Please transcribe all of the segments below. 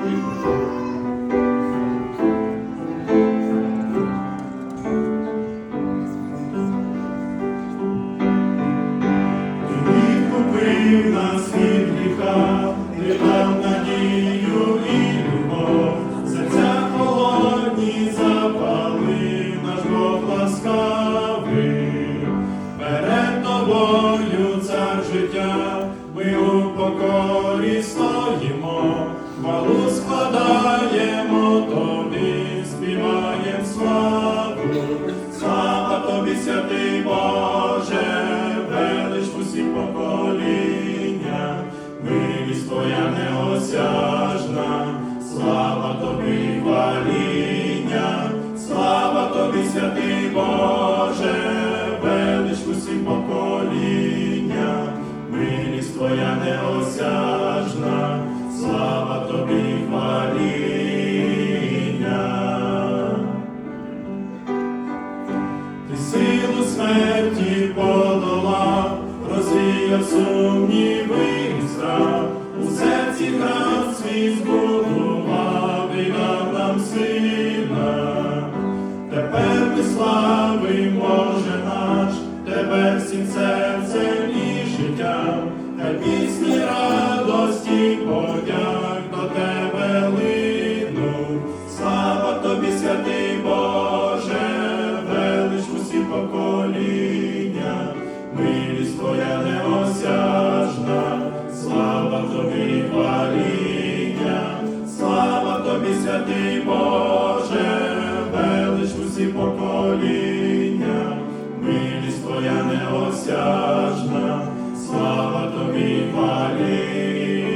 Amen. Слава тобі, святий Боже, велич усі покоління, милість твоя неосяжна, слава тобі, хваління, слава тобі, святий Боже, силу смерті подолав, розвіяв сумніви і страх, у серці храм свій збудував і дав нам сина. Тепер ми славимо Боже наш, тебе всім серцем тобі, святий Боже, велич усі покоління, милість твоя неосяжна, слава тобі, хваління.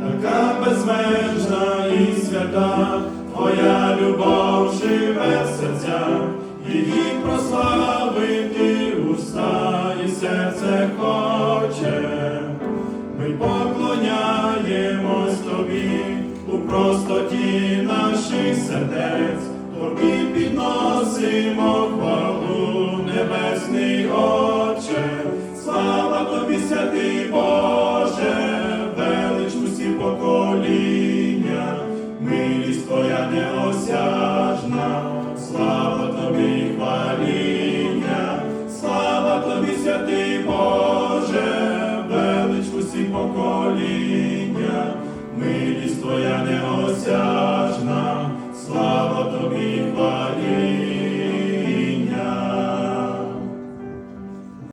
Така безмежна і свята, Твоя любов живе в серцях, її прославити уста і серце хоче поклоняємось тобі. У простоті наших сердець, тобі підносимо хвалу. Небесний Отче, слава тобі, святий Боже, велич усі покоління, милість твоя неосяжна, слава тобі, хваління, слава тобі, святий Боже. спасіння, милість твоя неосяжна, слава тобі, хвалі.